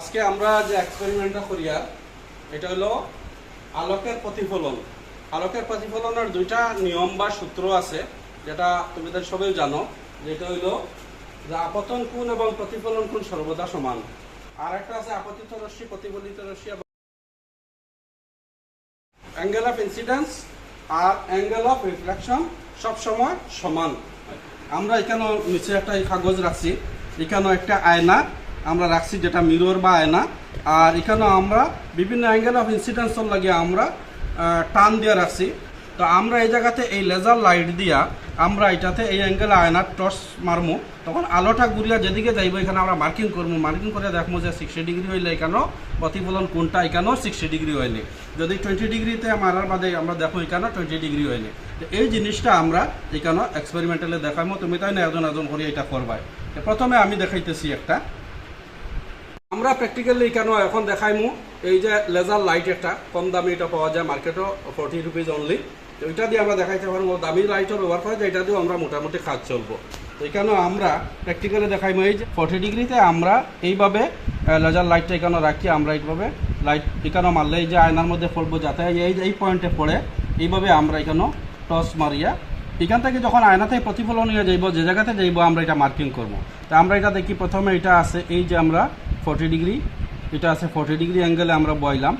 আজকে আমরা যে এক্সপেরিমেন্টটা করিয়া, এটা হলো আলোকের প্রতিফলন। আলোকের প্রতিফলনের দুইটা নিয়ম বা সূত্র আছে, যেটা তোমাদের সবাই জানো যেটা হইল যে আপতন কোণ এবং প্রতিফলন কোণ সর্বদা সমান। আর একটা আছে আপতিত রশ্মি, প্রতিফলিত রশ্মি অ্যাঙ্গেল অফ ইনসিডেন্স আর অ্যাঙ্গেল অফ রিফ্লেকশন সবসময় সমান। আমরা এখানে নিচে একটা কাগজ রাখছি। এখানে একটা আয়না আমরা রাখছি যেটা মিরর বা আয়না। আর এখানে আমরা বিভিন্ন অ্যাঙ্গেল অফ ইনসিডেন্সর লাগিয়ে আমরা টান দিয়ে রাখছি। তো আমরা এই জায়গাতে এই লেজার লাইট দিয়া আমরা এটাতে এই অ্যাঙ্গেল আয়নার টর্চ মারমু। তখন আলোটা ঘুরিয়া যেদিকে যাইব, এখানে আমরা মার্কিং করব মার্কিং করে দেখব যে সিক্সটি ডিগ্রি হইলে এখানেও প্রতিফলন কোনটা এখানেও সিক্সটি ডিগ্রি হইলে যদি টোয়েন্টি ডিগ্রিতে মারার বাদে আমরা দেখো এখানেও টোয়েন্টি ডিগ্রি হইলে এই জিনিসটা আমরা এখানেও এক্সপেরিমেন্টালে দেখাবো তুমি তাই না একজন একজন করে এটা করবাই। প্রথমে আমি দেখাইতেছি একটা। আমরা প্র্যাকটিক্যালি কেন এখন দেখাইমু? এই যে লেজার লাইট একটা, কম দামি এটা পাওয়া যায় মার্কেটও ফোর্টি রুপিজ অনলি এটা দিয়ে আমরা দেখাইতে পারব। দামি লাইটও ব্যবহার করে এটা দিয়েও আমরা মোটামুটি কাজ চলবো। তো এখানেও আমরা প্র্যাকটিক্যালি দেখাইমু এই যে ফোর্টি ডিগ্রিতে আমরা এইভাবে লেজার লাইটটা এখানে রাখি, আমরা এইভাবে লাইট এখানে মারলে এই যে আয়নার মধ্যে পড়ব যাতে এই এই পয়েন্টে পড়ে, এইভাবে আমরা এখানেও টস মারিয়া, এখান থেকে যখন আয়নাতে প্রতিফলন হয়ে যাইব, যে জায়গাতে যাইব, আমরা এটা মার্কিং করব। তা আমরা এটা দেখি, প্রথমে এটা আছে, এই যে আমরা ফর্টি ডিগ্রি এটা আছে ফর্টি ডিগ্রি অ্যাঙ্গেলে আমরা বইলাম।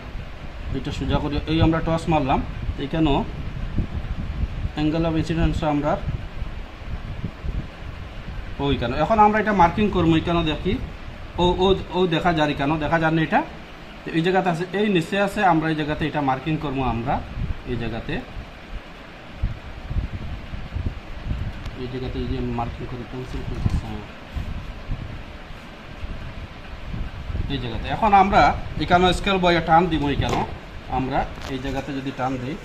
এটা সোজা করে, এই আমরা টস মারলাম। এখানেও অ্যাঙ্গেল অফ ইনসিডেন্স আমরা ওই কেন? এখন আমরা এটা মার্কিং করব এখানেও দেখি। ও ও ও দেখা যার কেন? দেখা যার না এটা? তো এই জায়গাতে আছে, এই নিচে আছে, আমরা এই জায়গাতে এটা মার্কিং করব আমরা। এই জায়গাতে এই জায়গাতে এই যে মার্কিং করে পেন্সিল করতেছে হ্যাঁ। এই জায়গাতে। এখন আমরা এখানে স্কেল বয়ে টান দিব কেন আমরা এই জায়গাতে যদি টান দিই।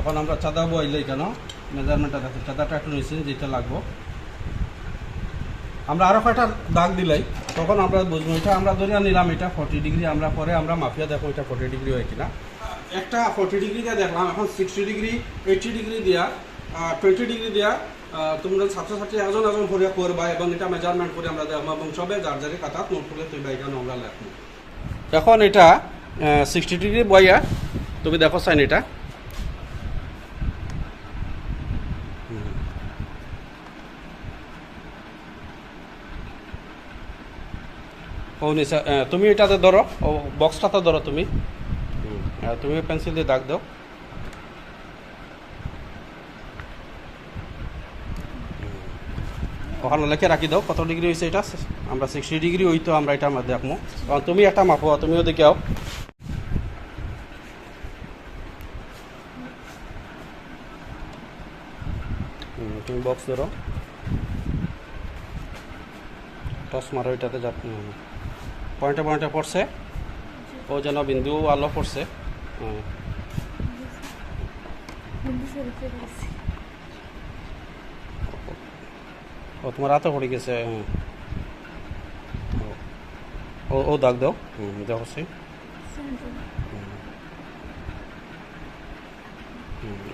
এখন আমরা চাঁদা বইলে কেন? মেজারমেন্টটা দেখো চাঁদাটা একটু নিচে যেটা লাগবো। আমরা আরও কয়টা দাগ দিলাই? তখন আমরা বুঝব, এটা আমরা ধরিয়া নিলাম, এটা ফর্টি ডিগ্রি আমরা পরে আমরা মাফিয়া দেখো এটা ফর্টি ডিগ্রি হয় কিনা। একটা ফর্টি ডিগ্রি দিয়ে দেখলাম, এখন সিক্সটি ডিগ্রি এইটি ডিগ্রি দিয়া টোয়েন্টি ডিগ্রি দিয়া তোমরা ছাত্রছাত্রী এজন এজন ভরিয়া করবা এবং এটা মেজারমেন্ট করে আমরা দেখব এবং সবে যার যারে কাটা নোট করে তুই এখানে আমরা লেখবো। এখন এটা সিক্সটি ডিগ্রি বইয়া, তুমি দেখো সাইন এটা। তুমি এটাতে ধরো বক্সটাতে ধরো তুমি। তুমি পেন্সিল দিয়ে দাগ দাও। ওখানে লেখে রাখি দাও, কত ডিগ্রি হয়েছে এটা? আমরা সিক্সটি ডিগ্রি হই তো আমরা এটা আমরা দেখব কারণ তুমি একটা মাপো, তুমিও দেখে আও। তুমি বক্স ধরো। টস মারো এটাতে যা। পয়েন্টে পয়েন্টে পড়ছে। ও যেন বিন্দু আলো পড়ছে। ও তোমার হাতে পড়ে গেছে। ও ও দাগ দাও। হুম দেখো সে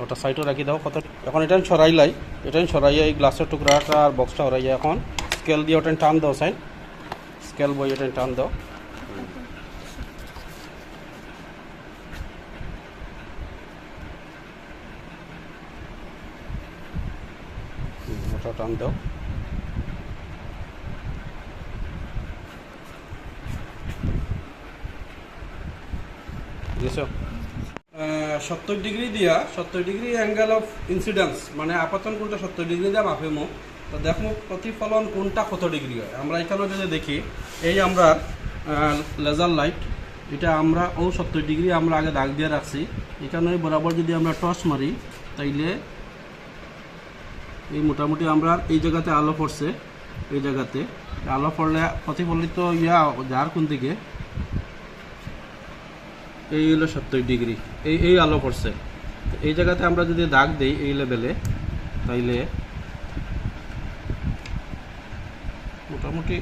ওটা সাইডও রাখি দাও। কত এখন এটা ছড়াইলাই এটা ছড়াইয়া এই গ্লাসের টুকরাটা আর বক্সটা হরাইয়া এখন। স্কেল দিয়ে ওটা টান দাও সাইড স্কেল বই ওটা টান দাও। ওটা টান দাও। বুঝেছ? সত্তর ডিগ্রি দিয়া, সত্তর ডিগ্রি অ্যাঙ্গেল অফ ইনসিডেন্স মানে আপাতন কোনটা সত্তর ডিগ্রি দিয়া মাপেমো তো দেখো প্রতিফলন কোনটা কত ডিগ্রি হয়। আমরা এখানেও যদি দেখি, এই আমরা লেজার লাইট এটা আমরা ও সত্তর ডিগ্রি আমরা আগে দাগ দিয়ে রাখছি। এখানে বরাবর যদি আমরা টর্চ মারি, তাইলে এই মোটামুটি আমরা এই জায়গাতে আলো পড়ছে, এই জায়গাতে। আলো পড়লে প্রতিফলিত ইয়া যার কোন দিকে এই হলো সত্তর ডিগ্রি। এই এই আলো পড়ছে। এই জায়গাতে আমরা যদি দাগ দিই এই লেভেলে, তাইলে মোটামুটি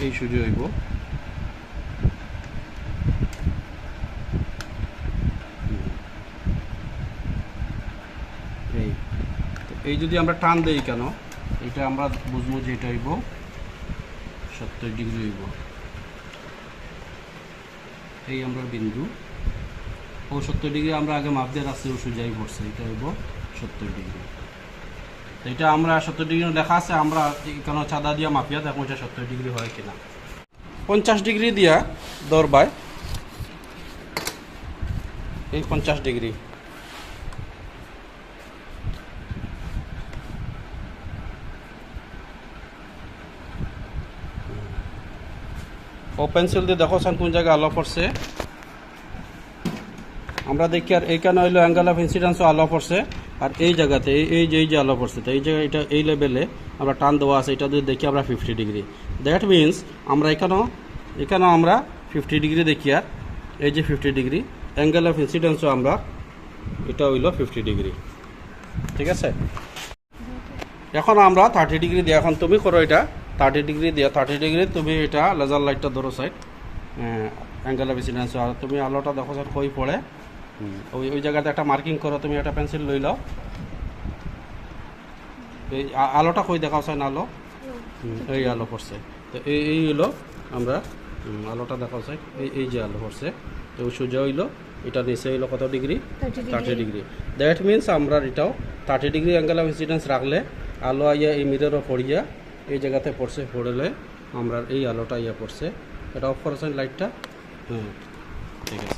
এই- সুযোগ হইব। এই। এই যদি আমরা টান দেই কেন, এটা আমরা বুঝব যে এটা হইব সত্তর ডিগ্রি হইব। এই আমরা বিন্দু। ও সত্তর ডিগ্রি, আমরা আগে মাপ দিয়ে রাখছি ও সোজাই পড়ছে, এটা হইব সত্তর ডিগ্রি। তো এটা আমরা সত্তর ডিগ্রি লেখা আছে, আমরা কেন চাঁদা দিয়া মাপিয়া দেখো এটা সত্তর ডিগ্রি হয় কিনা। পঞ্চাশ ডিগ্রি দিয়া দরবায়, এই পঞ্চাশ ডিগ্রি। ও পেন্সিল দিয়ে দেখো সান কোন জায়গায় আলো পড়ছে। আমরা দেখি আর এইখানে হইল অ্যাঙ্গেল অফ ইনসিডেন্সও আলো পড়ছে। আর এই জায়গাতে, এই এই যে এই যে আলো পড়ছে, তো এই জায়গায় এটা এই লেভেলে আমরা টান দেওয়া আছে, এটা দিয়ে দেখি আমরা ফিফটি ডিগ্রি দ্যাট মিনস আমরা এখানেও এখানেও আমরা ফিফটি ডিগ্রি দেখি আর এই যে ফিফটি ডিগ্রি অ্যাঙ্গেল অফ ইনসিডেন্সও আমরা এটা হইল ফিফটি ডিগ্রি ঠিক আছে? এখন আমরা থার্টি ডিগ্রি দিয়ে, এখন তুমি করো এটা। থার্টি ডিগ্রি দিয়ে থার্টি ডিগ্রি তুমি এটা লেজার লাইটটা ধরো সাইড অ্যাঙ্গেল অফ ইনসিডেন্স আর তুমি আলোটা দেখো স্যার কই পড়ে ওই ওই জায়গাতে একটা মার্কিং করো তুমি একটা পেন্সিল লই লও। এই আলোটা কই দেখাও স্যার আলো। এই আলো পড়ছে তো এই এই হইল আমরা আলোটা দেখাও স্যার এই এই যে আলো পড়ছে তো সূর্য হইল এটা নিচে হইল কত degree 30 thirty degree that means আমরা এটাও thirty degree angle of incidence রাখলে আলো আইয়া এই মিররও পড়িয়া এই জায়গাতে পড়ছে পড়লে আমরা এই আলোটা ইয়ে পড়ছে। এটা অফ করেছেন লাইটটা হ্যাঁ ঠিক আছে।